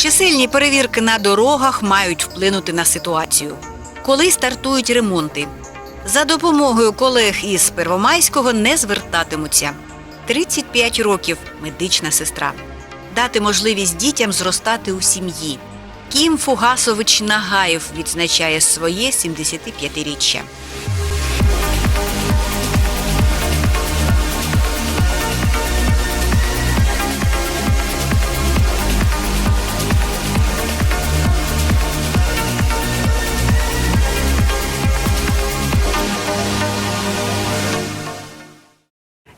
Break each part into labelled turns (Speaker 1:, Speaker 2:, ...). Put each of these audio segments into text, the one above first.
Speaker 1: Чисельні перевірки на дорогах мають вплинути на ситуацію. Коли стартують ремонти? За допомогою колег із Первомайського не звертатимуться. 35 років медична сестра. Дати можливість дітям зростати у сім'ї. Кім Фугасович Нагаєв відзначає своє 75-річчя.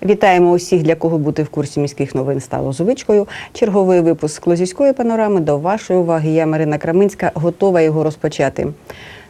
Speaker 2: Вітаємо усіх, для кого бути в курсі міських новин стало звичкою. Черговий випуск Лозівської панорами до вашої уваги. Я Марина Краминська готова його розпочати.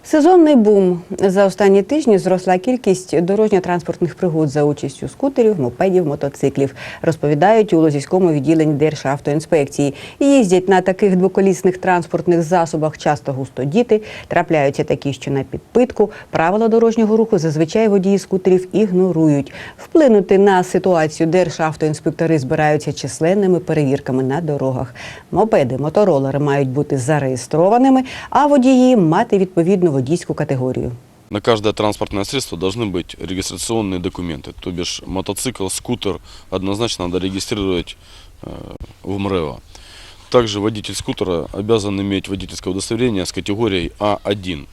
Speaker 2: Сезонний бум за останні тижні зросла кількість дорожньо-транспортних пригод за участю скутерів, мопедів, мотоциклів. Розповідають у Лозівському відділенні Державтоінспекції. Їздять на таких двоколісних транспортних засобах часто густо діти. Трапляються такі, що на підпитку. Правила дорожнього руху зазвичай водії скутерів ігнорують. Вплинути на ситуацію державтоінспектори збираються численними перевірками на дорогах. Мопеди, моторолери мають бути зареєстрованими, а водії мати відповідну водійську категорію.
Speaker 3: На каждое транспортное средство должны быть регистрационные документы. То бишь мотоцикл, скутер однозначно надо регистрировать э, в МРЭО. Также водитель скутера обязан иметь водительское удостоверение с категорией А1.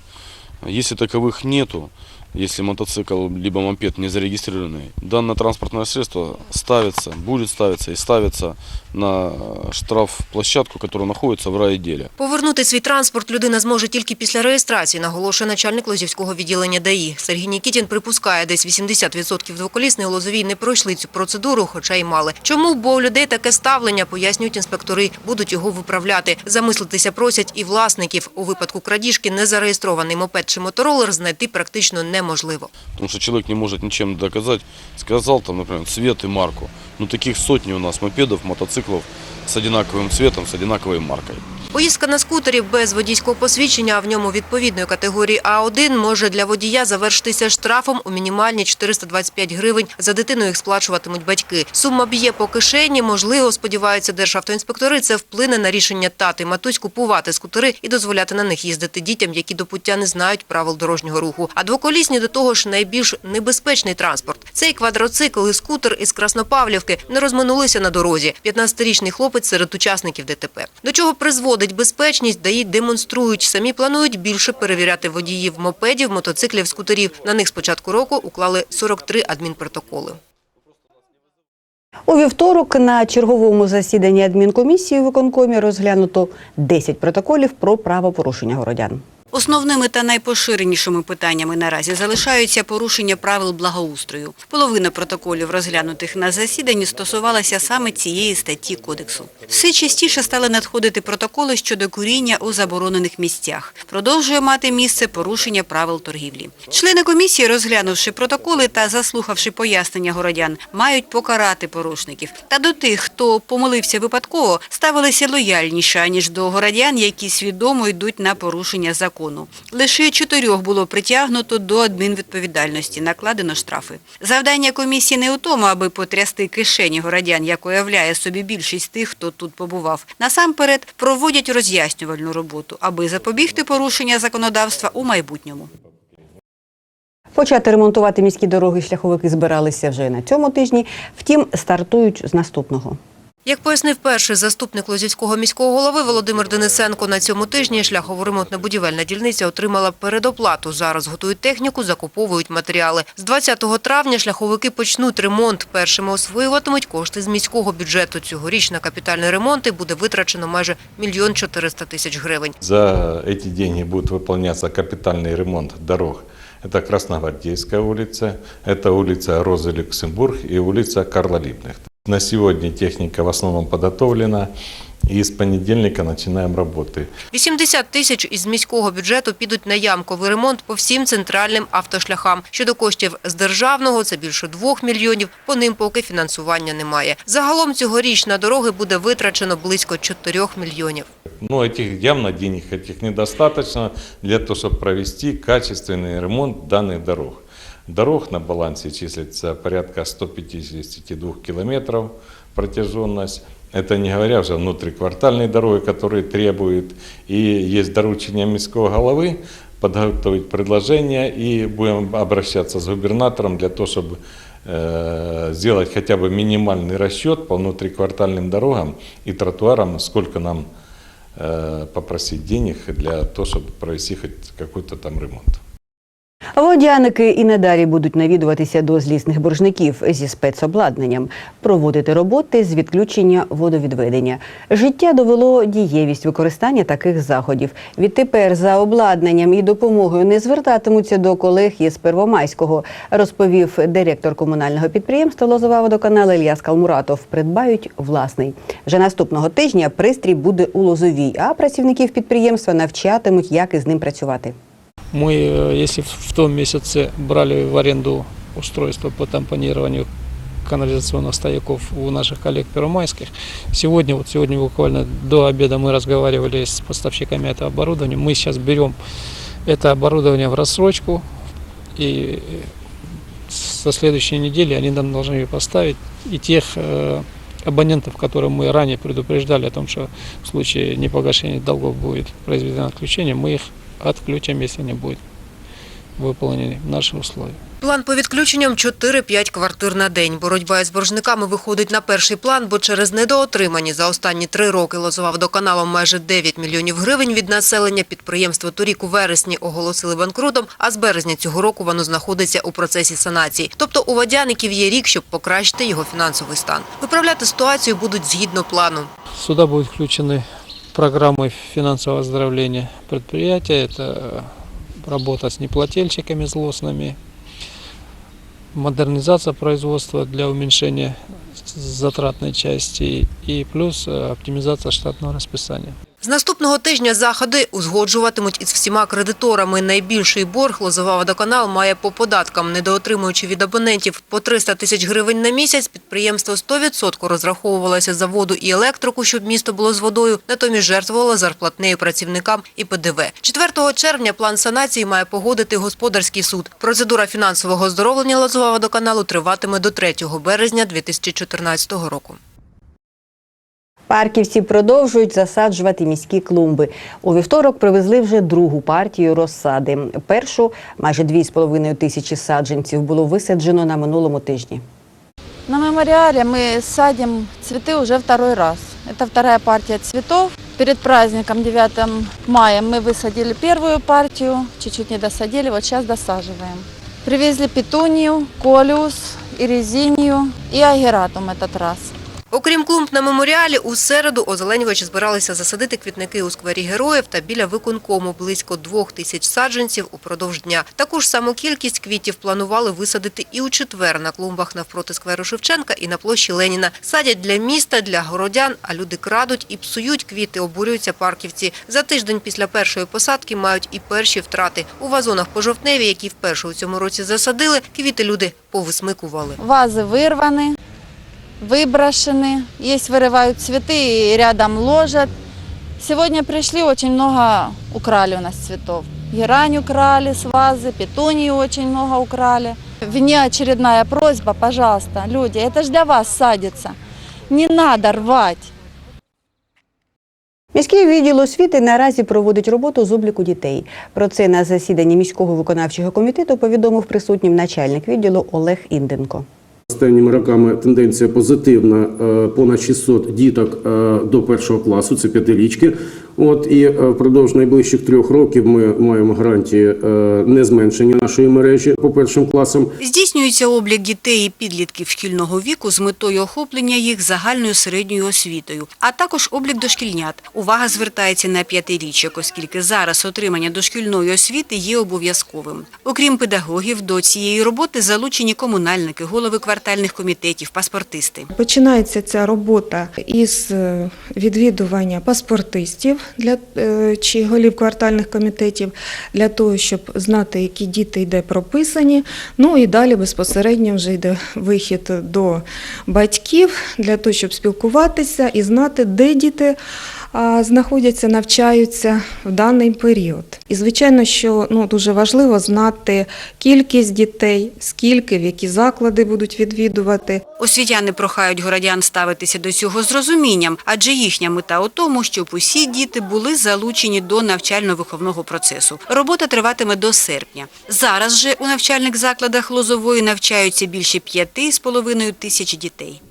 Speaker 3: Если таковых нету, если мотоцикл либо мопед не зарегистрированный, данное транспортное средство ставится, будет ставиться и ставится на э, штрафплощадку, которая находится в райотделе.
Speaker 4: Повернути свій транспорт людина зможе тільки після реєстрації, наголошує начальник Лозівського відділення ДАІ. Сергій Нікітін припускає, десь 80% двоколісних лозовій не пройшли цю процедуру, хоча й мали. Чому? Бо у людей таке ставлення, пояснюють інспектори, будуть його виправляти. Замислитися просять і власників. У випадку крадіжки незареєстрований мопед чи моторолер знайти практично неможливо.
Speaker 3: Потому что человек не может ничем доказать. Сказал там, например, цвіт и марку. Ну таких сотни у нас мопедов, мотоциклов с одинаковым цветом, с одинаковой маркой.
Speaker 4: Поїздка на скутері без водійського посвідчення, а в ньому відповідної категорії А1 може для водія завершитися штрафом у мінімальні 425 гривень. За дитину їх сплачуватимуть батьки. Сума б'є по кишені. Можливо, сподіваються державтоінспектори, це вплине на рішення тати матусь купувати скутери і дозволяти на них їздити дітям, які до пуття не знають правил дорожнього руху. А двоколісні до того ж найбільш небезпечний транспорт. Цей квадроцикл і скутер із Краснопавлівки не розминулися на дорозі. 15-річний хлопець серед учасників ДТП. До чого призводить безпечність, даї демонструють. Самі планують більше перевіряти водіїв мопедів, мотоциклів, скутерів. На них з початку року уклали 43 адмінпротоколи.
Speaker 2: У вівторок на черговому засіданні адмінкомісії у виконкомі розглянуто 10 протоколів про правопорушення городян.
Speaker 1: Основними та найпоширенішими питаннями наразі залишаються порушення правил благоустрою. Половина протоколів, розглянутих на засіданні, стосувалася саме цієї статті кодексу. Все частіше стали надходити протоколи щодо куріння у заборонених місцях. Продовжує мати місце порушення правил торгівлі. Члени комісії, розглянувши протоколи та заслухавши пояснення городян, мають покарати порушників. Та до тих, хто помилився випадково, ставилися лояльніше, аніж до городян, які свідомо йдуть на порушення закону. Лише чотирьох було притягнуто до адмінвідповідальності, накладено штрафи. Завдання комісії не у тому, аби потрясти кишені городян, як уявляє собі більшість тих, хто тут побував. Насамперед проводять роз'яснювальну роботу, аби запобігти порушення законодавства у майбутньому.
Speaker 2: Почати ремонтувати міські дороги шляховики збиралися вже на цьому тижні, втім стартують з наступного.
Speaker 4: Як пояснив перший заступник Лозівського міського голови Володимир Денисенко, на цьому тижні шляхово-ремонтно-будівельна дільниця отримала передоплату. Зараз готують техніку, закуповують матеріали. З 20 травня шляховики почнуть ремонт. Першими освоюватимуть кошти з міського бюджету. Цьогоріч на капітальні ремонти буде витрачено майже мільйон 400 тисяч гривень.
Speaker 5: За эти деньги будет выполняться капитальный ремонт дорог. Это Красногвардейская улица, это улица Розы Люксембург и улица Карла Липнехта. На сегодня техника в основном подготовлена, и с понедельника начинаем работы.
Speaker 4: 80 тисяч із міського бюджету підуть на ямковий ремонт по всім центральним автошляхам. Щодо коштів з державного – це більше 2 мільйонів, по ним поки фінансування немає. Загалом цьогоріч на дороги буде витрачено близько 4 мільйонів.
Speaker 5: Но этих явно денег этих недостаточно для того, чтобы провести качественный ремонт данных дорог. Дорог на балансе числится порядка 152 километров протяженность. Это не говоря уже внутриквартальной дороги, которые требуют, и есть доручение міського головы подготовить предложение, и будем обращаться с губернатором для того, чтобы э, сделать хотя бы минимальный расчет по внутриквартальным дорогам и тротуарам, сколько нам э, попросить денег для того, чтобы провести хоть какой-то там ремонт.
Speaker 2: Водяники і надалі будуть навідуватися до злісних боржників зі спецобладнанням, проводити роботи з відключення водовідведення. Життя довело дієвість використання таких заходів. Відтепер за обладнанням і допомогою не звертатимуться до колег із Первомайського, розповів директор комунального підприємства Лозова водоканал Ільяс Калмуратов. Придбають власний. Вже наступного тижня пристрій буде у Лозовій, а працівників підприємства навчатимуть, як із ним працювати.
Speaker 6: Мы, э, если в том месяце брали в аренду устройство по тампонированию канализационных стояков у наших коллег первомайских, сегодня, вот сегодня буквально до обеда мы разговаривали с поставщиками этого оборудования. Мы сейчас берем это оборудование в рассрочку, и со следующей недели они нам должны поставить и тех э, абонентов, которым мы ранее предупреждали о том, что в случае непогашения долгов будет произведено отключение, мы их отключим, если не будет выполнены наши условия.
Speaker 4: План по відключенням 4-5 квартир на день. Боротьба із боржниками виходить на перший план, бо через недоотримані за останні три роки Лозова водоканалом майже 9 мільйонів гривень від населення підприємство торік у вересні оголосили банкрутом, а з березня цього року воно знаходиться у процесі санації. Тобто у водяників є рік, щоб покращити його фінансовий стан. Виправляти ситуацію будуть згідно плану.
Speaker 6: Сюда будут включены программы финансового оздоровления предприятия. Это э, работа с неплательщиками злостными, модернизация производства для уменьшения затратной части и плюс э, оптимизация штатного расписания.
Speaker 4: Наступного тижня заходи узгоджуватимуть із всіма кредиторами. Найбільший борг Лозова водоканал має по податкам, недоотримуючи від абонентів по 300 тисяч гривень на місяць. Підприємство 100% розраховувалося за воду і електрику, щоб місто було з водою. Натомість жертвувало зарплатнею працівникам і ПДВ. 4 червня план санації має погодити господарський суд. Процедура фінансового оздоровлення Лозова водоканалу триватиме до 3 березня 2014 року.
Speaker 2: Парківці продовжують засаджувати міські клумби. У вівторок привезли вже другу партію розсади. Першу майже 2,5 тисячі саджанців було висаджено на минулому тижні.
Speaker 7: На мемориале мы садим цветы уже второй раз. Это вторая партия цветов. Перед праздником 9 мая мы высадили первую партию, чуть-чуть не досадили, вот сейчас досаживаем. Привезли петунию, колиус, ирезинию и агератум этот раз.
Speaker 4: Окрім клумб на меморіалі, у середу озеленювачі збиралися засадити квітники у сквері героїв та біля виконкому близько двох тисяч саджанців упродовж дня. Таку ж саму кількість квітів планували висадити і у четвер на клумбах навпроти скверу Шевченка і на площі Леніна. Садять для міста, для городян, а люди крадуть і псують квіти, обурюються парківці. За тиждень після першої посадки мають і перші втрати. У вазонах пожовтневі, які вперше у цьому році засадили, квіти люди повисмикували.
Speaker 7: Вазы вырваны, выброшены. Есть вырывают цветы и рядом ложат. Сегодня пришли, очень много украли у нас цветов. Герань украли с вазы, петунии очень много украли. Внеочередная просьба, пожалуйста, люди, это же для вас садится. Не надо рвать.
Speaker 2: Міський відділ освіти наразі проводить роботу з обліку дітей. Про це на засіданні міського виконавчого комітету повідомив присутнім начальник відділу Олег Інденко.
Speaker 8: Останніми роками тенденція позитивна. Е, Понад 600 діток е, до першого класу, це п'ятирічки. От і е, впродовж найближчих трьох років ми маємо гарантії е, не зменшення нашої мережі по першим класам.
Speaker 1: Здійснюється облік дітей і підлітків шкільного віку з метою охоплення їх загальною середньою освітою, а також облік дошкільнят. Увага звертається на п'ятирічок, оскільки зараз отримання дошкільної освіти є обов'язковим. Окрім педагогів, до цієї роботи залучені комунальники, голови квартальних комітетів, паспортисти.
Speaker 9: Починається ця робота із е, відвідування паспортистів для е, чи голів квартальних комітетів для того, щоб знати, які діти йде прописані. Ну і далі безпосередньо вже йде вихід до батьків для того, щоб спілкуватися і знати, де діти знаходяться, навчаються в даний період. І звичайно, що ну, дуже важливо знати кількість дітей, скільки, в які заклади будуть відвідувати.
Speaker 1: Освітяни прохають городян ставитися до цього з розумінням, адже їхня мета у тому, щоб усі діти були залучені до навчально-виховного процесу. Робота триватиме до серпня. Зараз же у навчальних закладах Лозової навчаються більше п'яти з половиною тисяч дітей.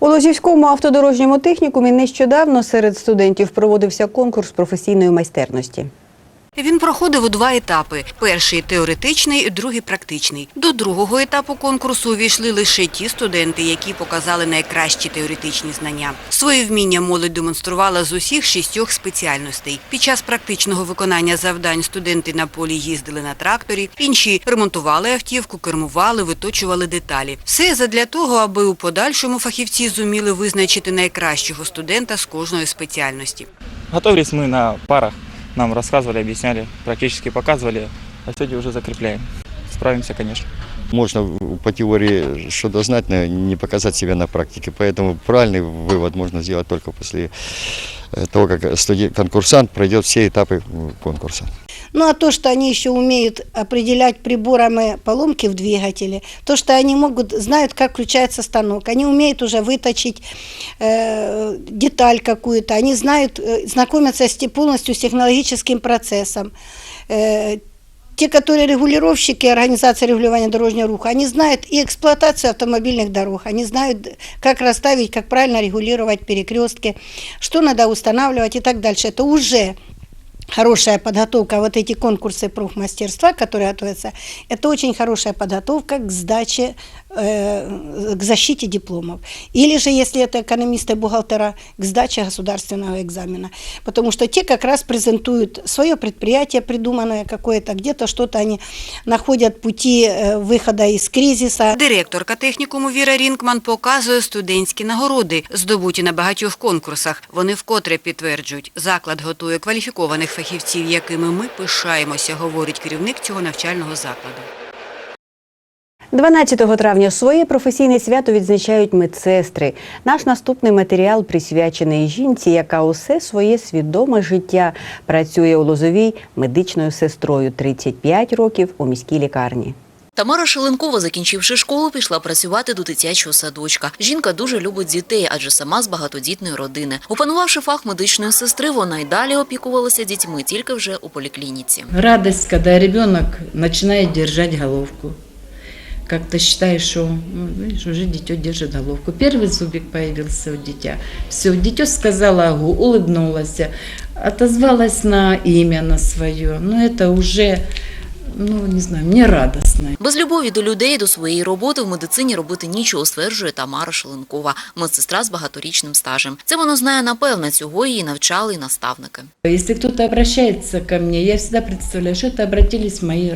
Speaker 2: У Лозівському автодорожньому технікумі нещодавно серед студентів проводився конкурс професійної майстерності.
Speaker 1: Він проходив у два етапи: перший теоретичний, другий практичний. До другого етапу конкурсу увійшли лише ті студенти, які показали найкращі теоретичні знання. Свої вміння молодь демонструвала з усіх шістьох спеціальностей. Під час практичного виконання завдань студенти на полі їздили на тракторі, інші ремонтували автівку, кермували, виточували деталі. Все задля того, аби у подальшому фахівці зуміли визначити найкращого студента з кожної спеціальності.
Speaker 10: Готовились мы на парах, нам рассказывали, объясняли, практически показывали, а сегодня уже закрепляем. Справимся, конечно.
Speaker 11: Можно по теории что-то знать, но не показать себя на практике. Поэтому правильный вывод можно сделать только после э, того, как студент, конкурсант пройдет все этапы м, конкурса.
Speaker 12: Ну а то, что они еще умеют определять приборами поломки в двигателе, то, что они могут, знают, как включается станок, они умеют уже выточить э, деталь какую-то, они знают, э, знакомятся с, полностью с технологическим процессом. Э, те, которые регулировщики организации регулирования дорожного руха, они знают и эксплуатацию автомобильных дорог, они знают, как расставить, как правильно регулировать перекрестки, что надо устанавливать и так дальше. Это уже хорошая подготовка, вот эти конкурсы профмастерства, которые готовятся, это очень хорошая подготовка к сдаче, э, к защите дипломов. Или же, если это экономисты, бухгалтера, к сдаче государственного экзамена. Потому что те как раз презентуют свое предприятие придуманное какое-то, где-то что-то они находят пути э, выхода из кризиса.
Speaker 1: Директорка технікуму Віра Рінкман показує студентські нагороди, здобуті на багатьох конкурсах. Вони вкотре підтверджують, заклад готує кваліфікованих фахівців, якими ми пишаємося, говорить керівник цього навчального закладу.
Speaker 2: 12 травня своє професійне свято відзначають медсестри. Наш наступний матеріал присвячений жінці, яка усе своє свідоме життя працює у Лозовій медичною сестрою 35 років у міській лікарні.
Speaker 13: Тамара Шеленкова, закінчивши школу, пішла працювати до дитячого садочка. Жінка дуже любить дітей, адже сама з багатодітної родини. Опанувавши фах медичної сестри, вона й далі опікувалася дітьми, тільки вже у поліклініці.
Speaker 14: Радость, когда ребенок начинает держать головку Как-то считаешь, что ну, видишь, уже дитё держит головку. Первый зубик появился у дитя. Все, дитё сказала агу, улыбнулась, отозвалась на имя на свое. Но это уже, ну, не знаю, мне радостно.
Speaker 13: Без любові до людей, і до своєї роботи в медицині робити нічого, стверджує Тамара Шеленкова, медсестра з багаторічним стажем. Це вона знає напевне, цього її навчали і наставники.
Speaker 14: Если кто-то обращается ко мне, я всегда представляю, что это обратились мои,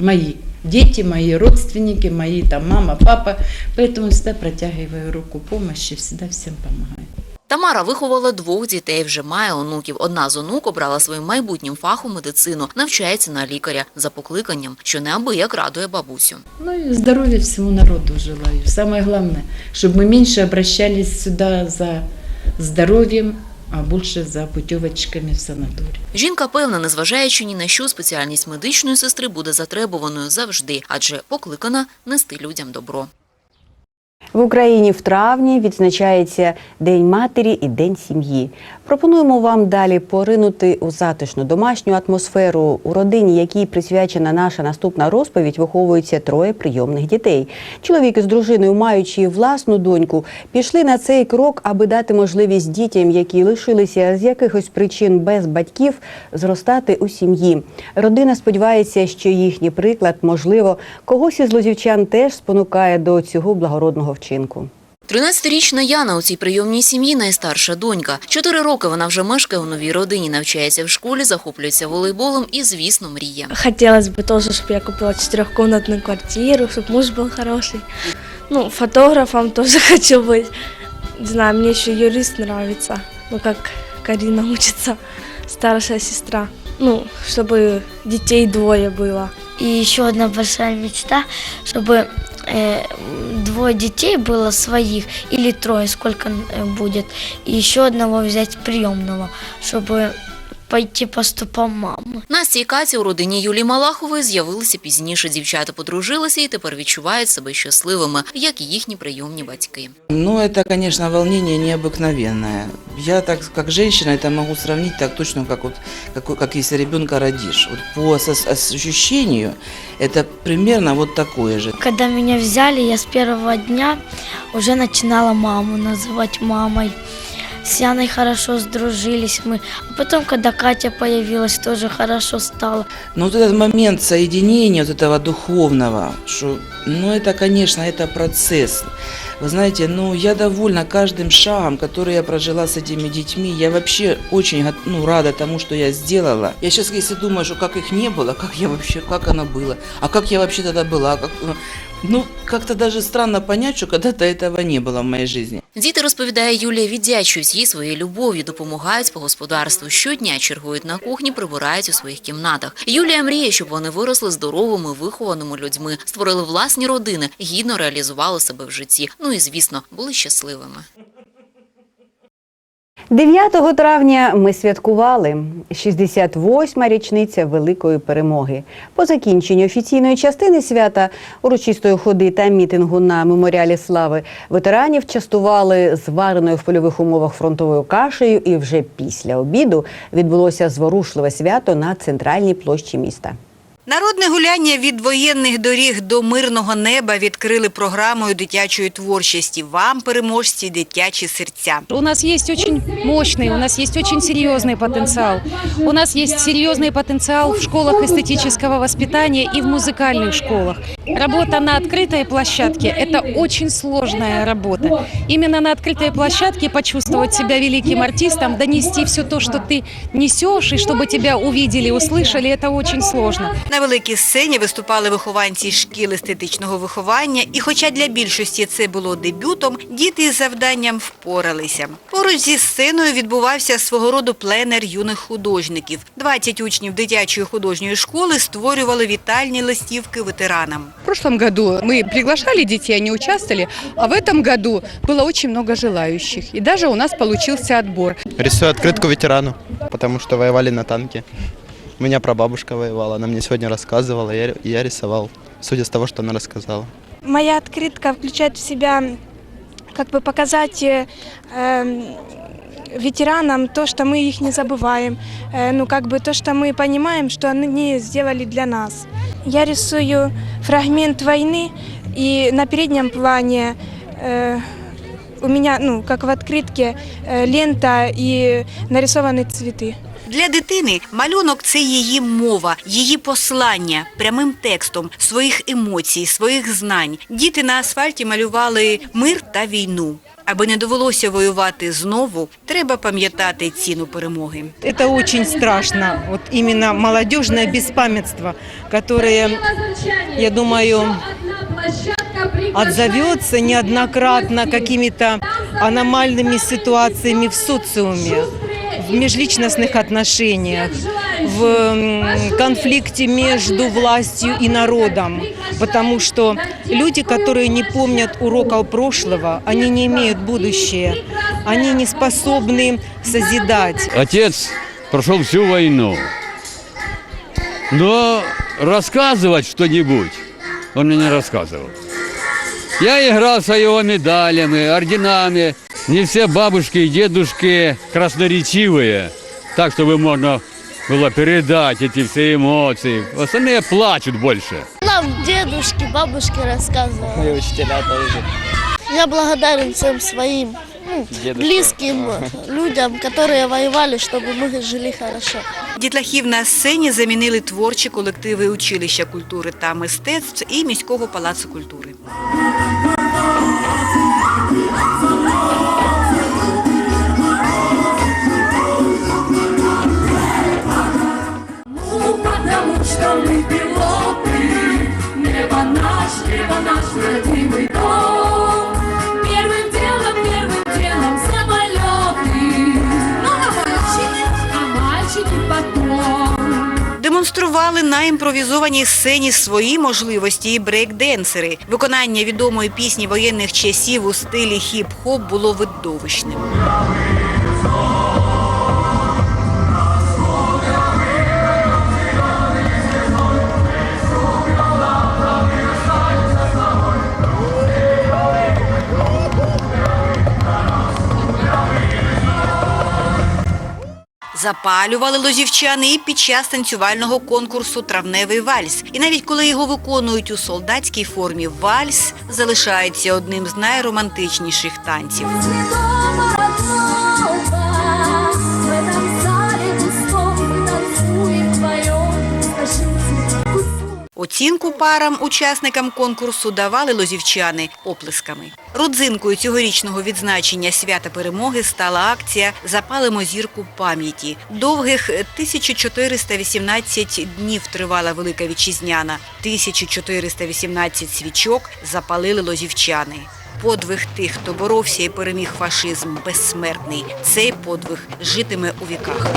Speaker 14: мои дети, мои родственники, мои там мама, папа. Поэтому всегда протягиваю руку помощи, всегда всем помогаю.
Speaker 13: Тамара виховала двох дітей, вже має онуків. Одна з онук обрала своїм майбутнім фахом медицину, навчається на лікаря за покликанням, що неабияк радує бабусю.
Speaker 14: Ну и здоровья всему народу желаю. Самое главное, чтобы мы меньше обращались сюда за здоровьем, а більше за путівочками в санаторій.
Speaker 13: Жінка певна, незважаючи ні на що, спеціальність медичної сестри буде затребуваною завжди, адже покликана нести людям добро.
Speaker 2: В Україні в травні відзначається День матері і День сім'ї. Пропонуємо вам далі поринути у затишну домашню атмосферу. У родині, якій присвячена наша наступна розповідь, виховуються троє прийомних дітей. Чоловік із дружиною, маючи власну доньку, пішли на цей крок, аби дати можливість дітям, які лишилися з якихось причин без батьків, зростати у сім'ї. Родина сподівається, що їхній приклад, можливо, когось із лозівчан теж спонукає до цього благородного вчинку.
Speaker 13: 13-річна Яна у цій прийомній сім'ї найстарша донька. Чотири роки вона вже мешкає у новій родині, навчається в школі, захоплюється волейболом і, звісно, мріє.
Speaker 15: Хотелось бы тоже, чтобы я купила четырехкомнатную квартиру, чтобы муж был хороший. Ну, фотографом тоже хочу быть. Не знаю, мне еще юрист нравится. Ну, как Карина учится, старшая сестра. Ну, чтобы детей двое было.
Speaker 16: И еще одна большая мечта, чтобы
Speaker 15: э, двое детей было своих, или трое, сколько э, будет, и еще одного взять приемного, чтобы пойти по стопам мамы.
Speaker 13: Настя і Катя у родині Юлії Малахової з'явилися пізніше. Дівчата подружилися і тепер відчувають себе щасливими, як і їхні прийомні батьки.
Speaker 16: Ну, это, конечно, волнение необыкновенное. Я так, как женщина, это могу сравнить так точно, как вот, как, как если ребенка родишь. Вот по ос- ощущению это примерно вот такое же.
Speaker 15: Когда меня взяли, я с первого дня уже начинала маму называть мамой. С Яной хорошо сдружились мы. А потом, когда Катя появилась, тоже хорошо стало.
Speaker 16: Но вот этот момент соединения вот этого духовного, что, ну, это, конечно, это процесс. Вы знаете, ну, я довольна каждым шагом, который я прожила с этими детьми. Я вообще очень ну, рада тому, что я сделала. Я сейчас, если думаю, что как их не было, как я вообще, как оно было, а как я вообще тогда была, как, ну, как-то даже странно понять, що когда-то этого не было в моїй жизни.
Speaker 13: Діти, розповідає Юлія, віддячують їй своєю любов'ю, допомагають по господарству. Щодня чергують на кухні, прибирають у своїх кімнатах. Юлія мріє, щоб вони виросли здоровими, вихованими людьми, створили власні родини, гідно реалізували себе в житті. Ну і звісно, були щасливими.
Speaker 2: 9 травня ми святкували 68-ма річниця великої перемоги. По закінченню офіційної частини свята урочистої ходи та мітингу на меморіалі слави ветеранів частували звареною в польових умовах фронтовою кашею. І вже після обіду відбулося зворушливе свято на центральній площі міста.
Speaker 1: Народне гуляння від воєнних доріг до мирного неба відкрили програмою дитячої творчості. Вам, переможці, дитячі серця.
Speaker 17: У нас есть очень мощный, у нас есть очень серьезный потенциал. У нас есть серьезный потенциал в школах эстетического воспитания и в музыкальных школах. Работа на открытой площадке – это очень сложная работа. Именно на открытой площадке почувствовать себя великим артистом, донести все то, что ты несешь, и чтобы тебя увидели, услышали – это очень сложно.
Speaker 1: На великій сцені виступали вихованці шкіл естетичного виховання, і хоча для більшості це було дебютом, діти із завданням впоралися. Поруч зі сценою відбувався свого роду пленер юних художників. 20 учнів дитячої художньої школи створювали вітальні листівки ветеранам.
Speaker 18: В прошлом году мы приглашали детей, они участвовали, а в этом году было очень много желающих. И даже у нас получился отбор.
Speaker 19: Рисую открытку ветерану, потому что воевали на танке. У меня прабабушка воевала, она мне сегодня рассказывала, я, я рисовал, судя с того, что она рассказала.
Speaker 15: Моя открытка включает в себя как бы показать э, эм, ветеранам то, что мы их не забываем, э, ну как бы то, что мы понимаем, что они сделали для нас. Я рисую фрагмент войны, и на переднем плане э, у меня, ну как в открытке, э, лента и нарисованы цветы.
Speaker 1: Для дитини малюнок це її мова, її послання прямим текстом своїх емоцій, своїх знань. Діти на асфальті малювали мир та війну. Аби не довелося воювати знову, треба пам'ятати ціну перемоги.
Speaker 20: Это очень страшно, вот именно молодежное беспамятство, которое, я думаю, отзовется неоднократно какими-то аномальными ситуациями в социуме, в межличностных отношениях, в конфликте между властью и народом. Потому что люди, которые не помнят уроков прошлого, они не имеют будущее, они не способны созидать.
Speaker 21: Отец прошел всю войну. Но рассказывать что-нибудь он мне не рассказывал. Я игрался его медалями, орденами. Не все бабушки и дедушки красноречивые, так, чтобы можно было передать эти все эмоции. Остальные плачут больше.
Speaker 15: Нам дедушки, бабушки рассказывали.
Speaker 19: Мои учителя тоже.
Speaker 15: Я благодарен всем своим ну,
Speaker 19: Дедушка.
Speaker 15: близким людям, которые воевали, чтобы мы жили хорошо.
Speaker 1: Дітлахів на сцені замінили творчі колективи училища культури та мистецтв і міського палацу культури. На імпровізованій сцені свої можливості і брейк-денсери. Виконання відомої пісні воєнних часів у стилі хіп-хоп було видовищним. Запалювали лозівчани і під час танцювального конкурсу Травневий вальс. І навіть коли його виконують у солдатській формі, вальс залишається одним з найромантичніших танців. Оцінку парам, учасникам конкурсу, давали лозівчани оплесками. Родзинкою цьогорічного відзначення свята перемоги стала акція Запалимо зірку пам'яті. Довгих 1418 днів тривала Велика Вітчизняна. 1418 свічок запалили лозівчани. Подвиг тих, хто боровся і переміг фашизм, безсмертний. Цей подвиг житиме у віках.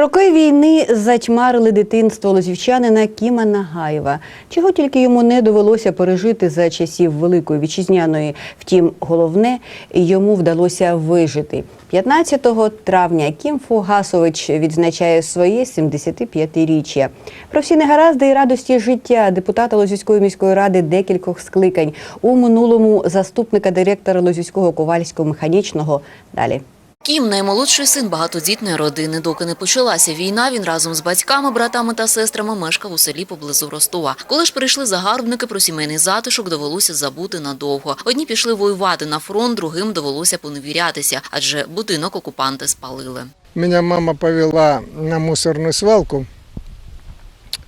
Speaker 2: Роки війни затьмарили дитинство лозівчанина Кіма Нагаєва, чого тільки йому не довелося пережити за часів Великої вітчизняної. Втім, головне, йому вдалося вижити. 15 травня Кім Фугасович відзначає своє 75-річчя. Про всі негаразди і радості життя депутата Лозівської міської ради декількох скликань у минулому заступника директора Лозівського ковальського механічного. Далі.
Speaker 13: Кім наймолодший син багатодітної родини. Доки не почалася війна, він разом з батьками, братами та сестрами мешкав у селі поблизу Ростова. Коли ж прийшли загарбники про сімейний затишок, довелося забути надовго. Одні пішли воювати на фронт, другим довелося поневірятися, адже будинок окупанти спалили.
Speaker 22: Меня мама повела на мусорную свалку,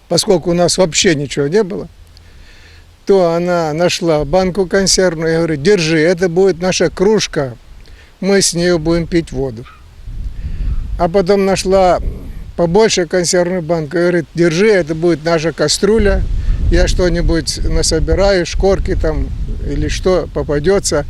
Speaker 22: поскольку у нас вообще ничего не было, то она нашла банку консервную и говорит, держи, это будет наша кружка, мы с нее будем пить воду. А потом нашла побольше консервную банку и говорит, держи, это будет наша кастрюля, я что-нибудь насобираю, шкорки там или что попадется,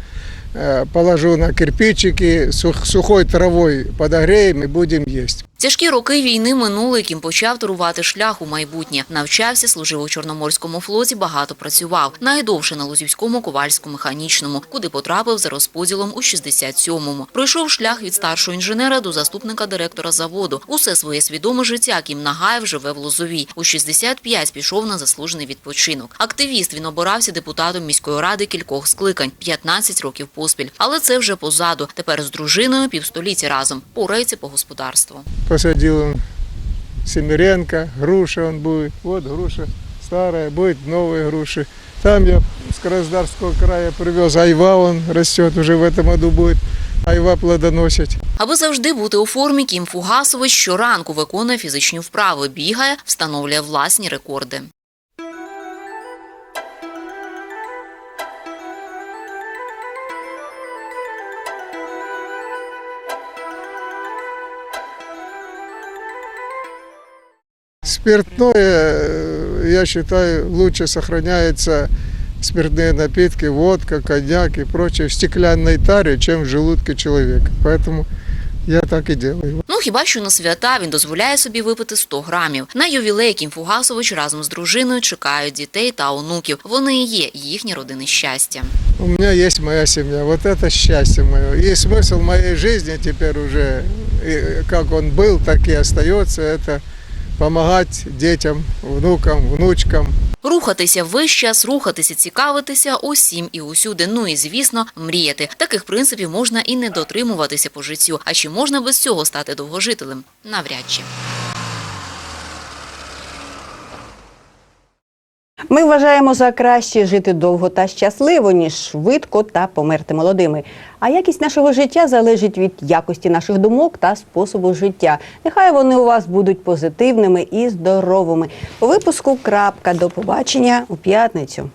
Speaker 22: э, положу на кирпичики, сух- сухой травой подогреем и будем есть.
Speaker 13: Тяжкі роки війни минули, Кім почав турувати шлях у майбутнє. Навчався, служив у Чорноморському флоті, багато працював. Найдовше на Лузівському ковальсько-механічному, куди потрапив за розподілом у 67-му. Пройшов шлях від старшого інженера до заступника директора заводу. Усе своє свідоме життя Кім Нагаєв живе в Лозовій. У 65 пішов на заслужений відпочинок. Активіст він обирався депутатом міської ради кількох скликань, 15 років поспіль. Але це вже позаду. Тепер з дружиною півстоліття разом порається по господарству.
Speaker 22: Посадил Семеренко, груша он будет. Вот груша старая, будет новые груши. Там я с Краснодарского края привез айва, он растет, уже в этом году будет айва плодоносить.
Speaker 13: Аби завжди бути у формі, Кім Фугасович щоранку виконує фізичні вправи, бігає, встановлює власні рекорди.
Speaker 22: Спиртное, э, я считаю, лучше сохраняется спиртные напитки, водка, коньяк и прочее в стеклянной таре, чем в желудке человека. Поэтому я так и делаю.
Speaker 13: Ну хіба що на свята він дозволяє собі випити 100 грамів. На ювілей Кім Фугасович разом з дружиною чекають дітей та онуків. Вони і є їхнє родинне щастя.
Speaker 22: У меня есть моя семья, вот это счастье мое. И смысл моей жизни теперь уже, и как он был, так и остается, это помогать дітям, внукам, внучкам.
Speaker 13: Рухатися весь час, рухатися, цікавитися усім і усюди. Ну і звісно, мріяти. Таких принципів можна і не дотримуватися по життю. А чи можна без цього стати довгожителем? Навряд чи.
Speaker 2: Ми вважаємо за краще жити довго та щасливо, ніж швидко та померти молодими. А якість нашого життя залежить від якості наших думок та способу життя. Нехай вони у вас будуть позитивними і здоровими. У випуску крапка. До побачення у п'ятницю.